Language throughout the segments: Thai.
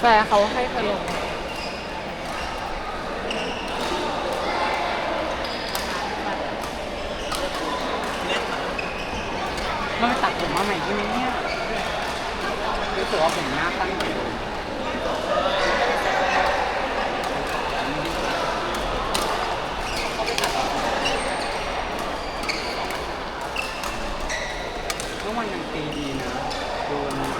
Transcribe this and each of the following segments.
แฟร์เขาให้ขนมมันไปตัดผมมาใหม่ใช่ไหมเนี่ยรู้สึกว่าผมหน้าตั้งอยู่เมื่อวันยังตีดีนะดูวันนี้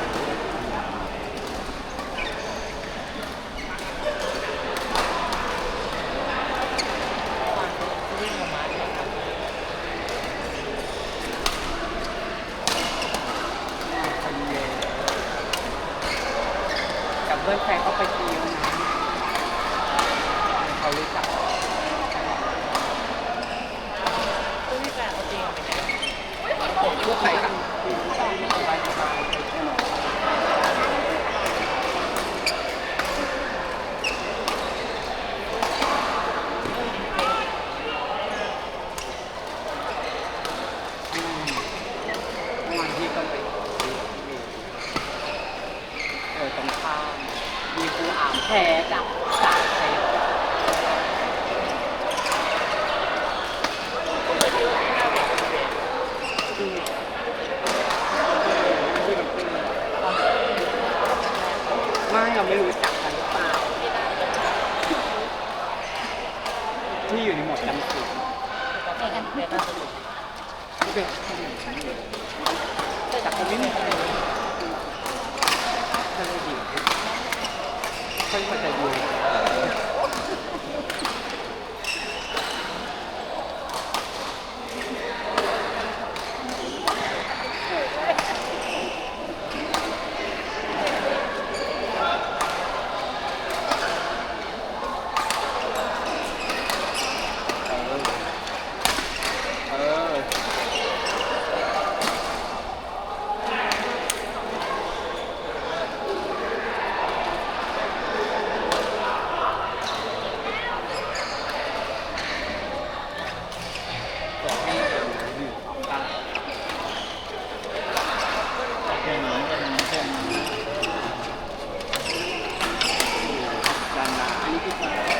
คนเยอะกับเพื่อนแฟนเขาไปตีแล้วนะเขารู้จัก พี่แฟนเขาจริง ผมทุกใครกันสบายสบายอืมเมื่อวานพี่ก็ไปเออตรงข้ามมีครูอ่ามแพ้จับสามเซตไม่เราไม่รู้จักกันหรือเปล่า ที่อยู่ในหมวดจำศีลเอกกันเอกกันสนุกไม่เป็นแต่คนไม่มีใครเธอดีค่อยมาจะดูเออ บอกให้เดี๋ยวอยู่ตาเป็นเป็นเป็นด้านหน้าอันนี้คือการ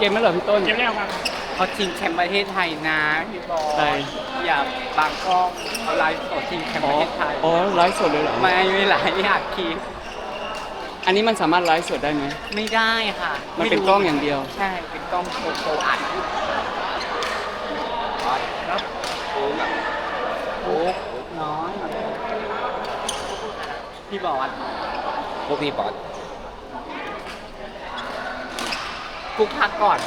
เกมไม่เหรอพี่ต้น เกมแรกครับ เขาชิงแชมป์ประเทศไทยนะพี่บอลใช่อย่าบางกล้องเขาไลฟ์สดชิงแชมป์ประเทศไทยอ๋อไลฟ์สดเลยเหรอไม่ไม่หลายอยากคิดอันนี้มันสามารถไลฟ์สดได้ไหมไม่ได้ค่ะมันเป็นกล้องอย่างเดียว ใช่ เป็นกล้องโปรโปรอัดครับโอ้แบบโอ้น้อยพี่บอสพวกพี่บอส ฟุกพักก่อน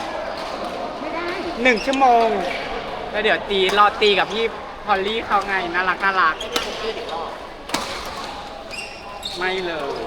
ไม่ได้หนึ่งชั่วโมง แล้วเดี๋ยวตีรอตีกับพี่พอลลี่เขาไงน่ารักน่ารักไม่เลย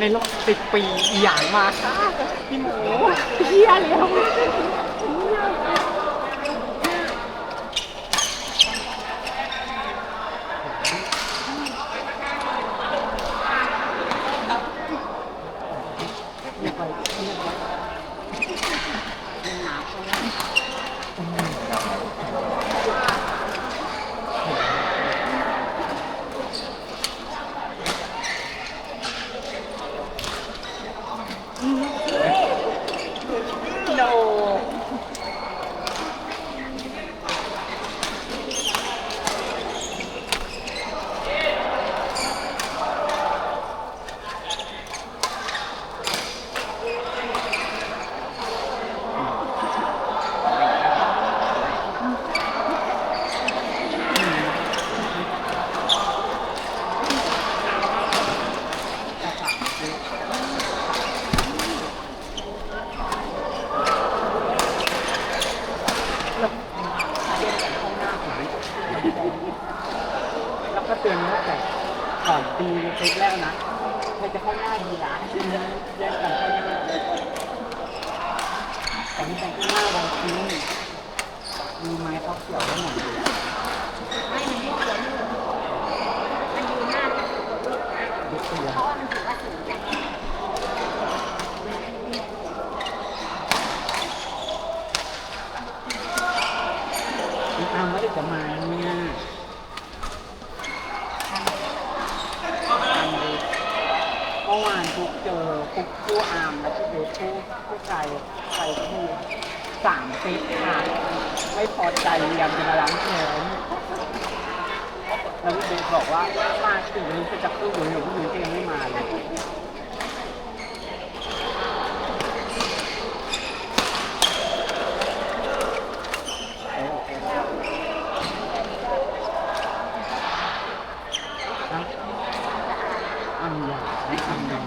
ในรอบสิบปีอย่างมาค่ะพี่หมูเฮียเลยครับโนแล้วก็เตือนว่าแต่ก่อนปีเทคแรกนะเธอจะเข้าหน้าดีละแยกกันเข้าหน้าแต่นี่แต่งข้างหน้าบางทีมีไม้ท็อกเกี่ยวไว้หมดเลย ไม่มันไม่เขียนอยู่มันอยู่หน้าจะถูกกว่าลูก เดี๋ยวเตือน เพราะว่ามันถือว่าสูงจัง พี่อาร์มไม่ได้จะมาเนี่ยเมื่อวานทุกเจอทุกคู่อาร์มและทุกเดทคู่ ไปที่สามเซตค่ะไม่พอใจยังจะมาล้างแค้นแล้วพี่เบสบอกว่ามาถึงนี้จะจะพูดอยู่หนูผู้หญิงก็ยังไม่มาเลย นะอันยาอันยา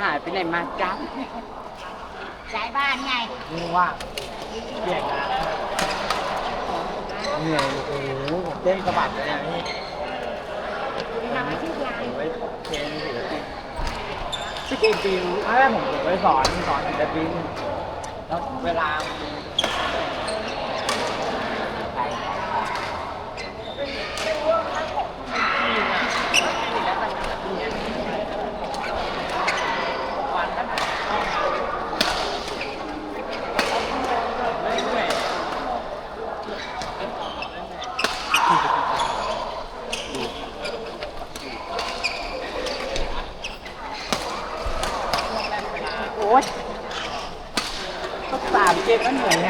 หายไปไหน มาจ๊ะย้ายบ้านไงนี่ว่าเปียกนะเหนื่อยโอ้โหผมเต้นสะบัดเลยนี่ทำอาชีพยายไว้เทรนอยู่ที่กีบิวถ้าแรกผมผมไปสอนสอนศิลปินแล้วเวลาไป โอ๊ยก็สามเกมก็เหนื่อยไง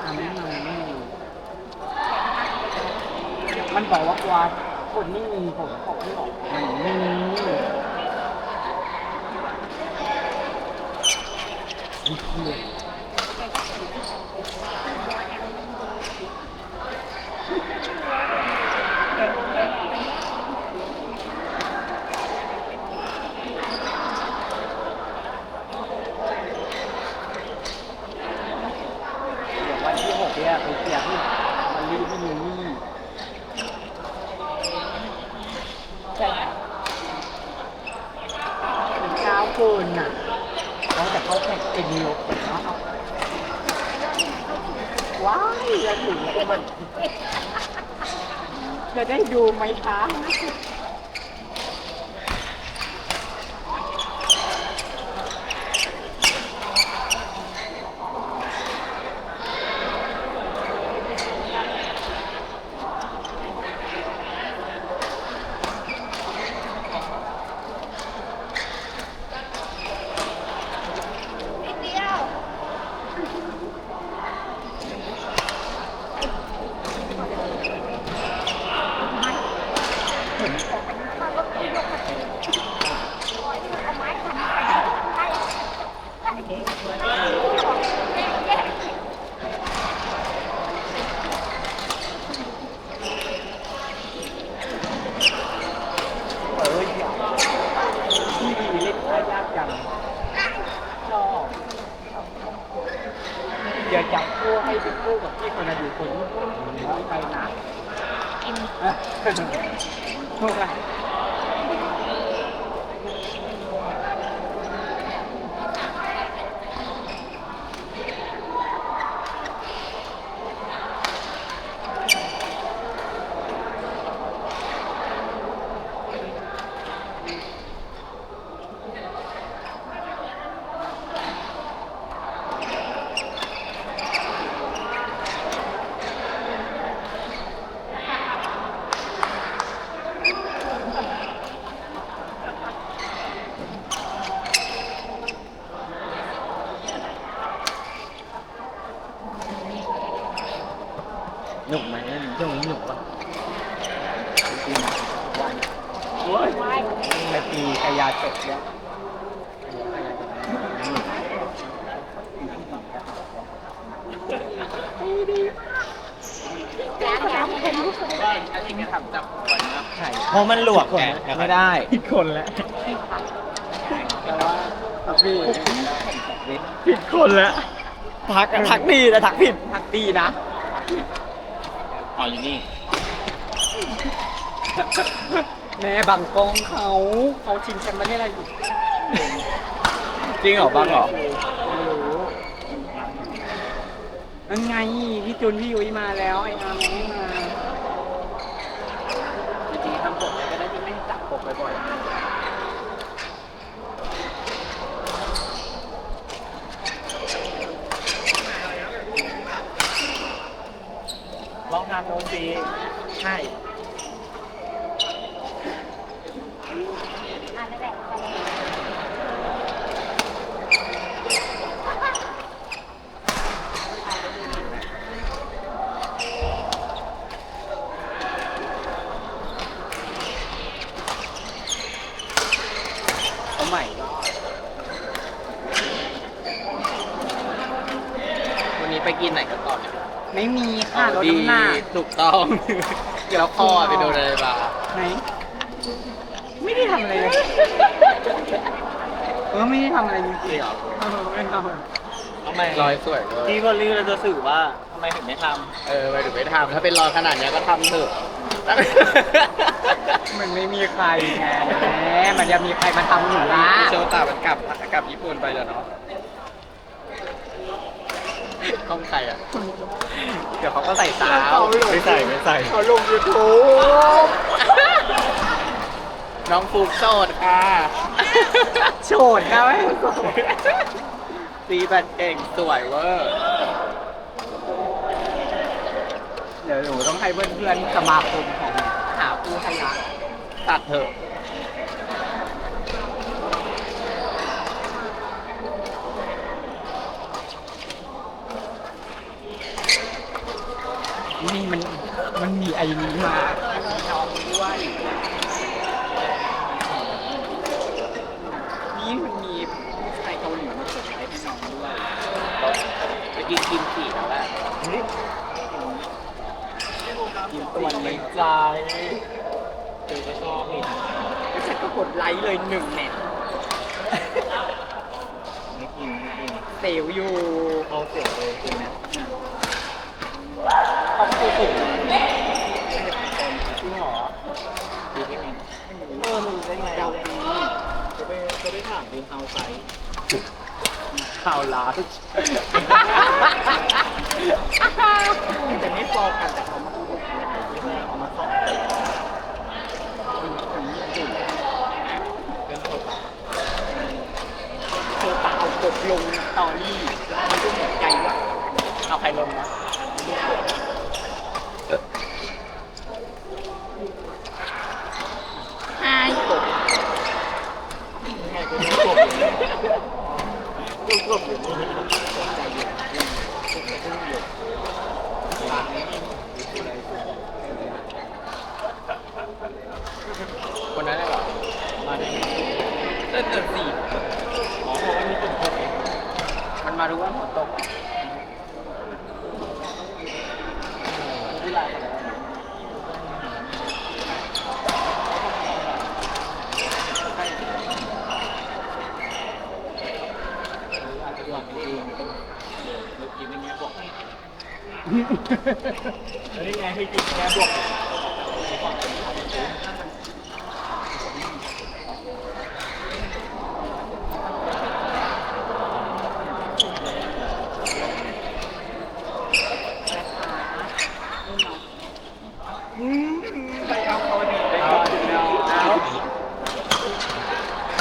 อ่าไม่มาไม่มีมันบอกว่ากวาดคนไม่มีผมบอกไม่ออกมันไม่มีนี่คือเดี๋ยววันที่หกเนี่ยไปเสียที่มันรีบไม่มีนี่ใช่เป็นเช้าเกินน่ะแล้วแต่เขาแท็กเอ็นยกเนาะว้ายแล้วถึงก็มัน จะได้ดูไหมคะ นุกไหมช่วงนี้หนุกปะโอ้ยแต่ปีกายาจบแล้วเป็นลูกอันนี้ก็ทำจับก่อนนะใช่เพราะมันหลวกไงไม่ได้ผิดคนแล้วแต่ว่าพี่ผิดคนแล้วทักทักดีแต่ทักผิดทักดีนะ อ๋ออยู่นี่ แม่บังกองเขาเขาชิงแชมป์มาได้อะไรอยู่จริงเหรอบ้างเหรอไม่รู้นั่นไงพี่จุนพี่ยุ้ยมาแล้วไอ้อาร์มยังไม่มาจริงๆทำปกอะไรก็ได้ที่ไม่จับปกบ่อย ๆลองทำดูสิใช่เอาใหม่วันนี้ไปกินไหนกันต่อน ไม่มีค่ะลดน้ำหนักถูกต้องเดี๋ยวคอไปโดนอะไรมาไหน ไม่ได้ทำอะไรเลยเออไม่ได้ทำอะไรจริงๆเหรอเออไม่ทำทำไมรอยสวยเลยที่คนลือเราจะสื่อว่าทำไมถึงไม่ทเออไปถึงไม่ทำถ้าเป็นรอยขนาดเนี้ยก็ทำเถอะมันไม่มีใครไงมันจะมีใครมาทำหนูละโชตามันกลับกลับญี่ปุ่นไปแล้วเนาะ กล้องใครอะำเดี๋ยวเขาก็ใส่สาวไม่ใส่ไม่ใส่ เขาลงยูทูบน้องฟุกโสดค่ะโฉดนะเว้ยตีแบตเก่งสวยเวอร์ เดี๋ยวหนูต้องให้เพื่อนๆสมาคมของหาผู้ให้รักตัดเถอะ นี่มันมันมีไอ้นี้มามีน้องด้วยนี่มันมีผู้ชายเกาหลีมาเซอร์ไพรส์ให้น้องด้วยไปกินกิมจิแล้วแหละกินตัวในใจเจอก็ชอบนี่แล้วฉันก็กดไลค์เลยหนึ่งเน็ตไม่กินไม่กินเซลอยู่เขาเสียเลยจริงนะ ของสี่สิบจริงเหรอดูได้ไงเออดูได้ไงเราจะไปจะไปถามเฮาไซข่าวล้าแต่ไม่ฟอกันแต่เขามาเขามาสอนเธอตาเอากบลงตอรี่มันก็เหมืใจว่ะเอาใครลงนะ เดี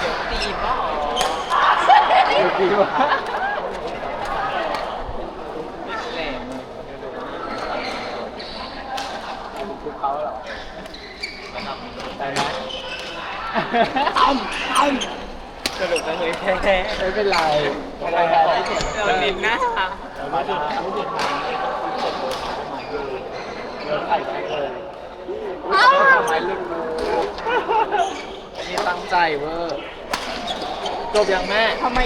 ๋ยวตีบ้าเดี๋ยวดีวะ แรง คือเขาเหรอ ใช่ไหม อ้ำอ้สรุปก็เลยแท้ไม่เป็นไรอะไรเราเน้นหน้าแต่ว่าถ้ารู้สึกทางเราใส่ไปเลยทำไมลึกอันนี้ตั้งใจเวอร์จบยังแม่ทำไม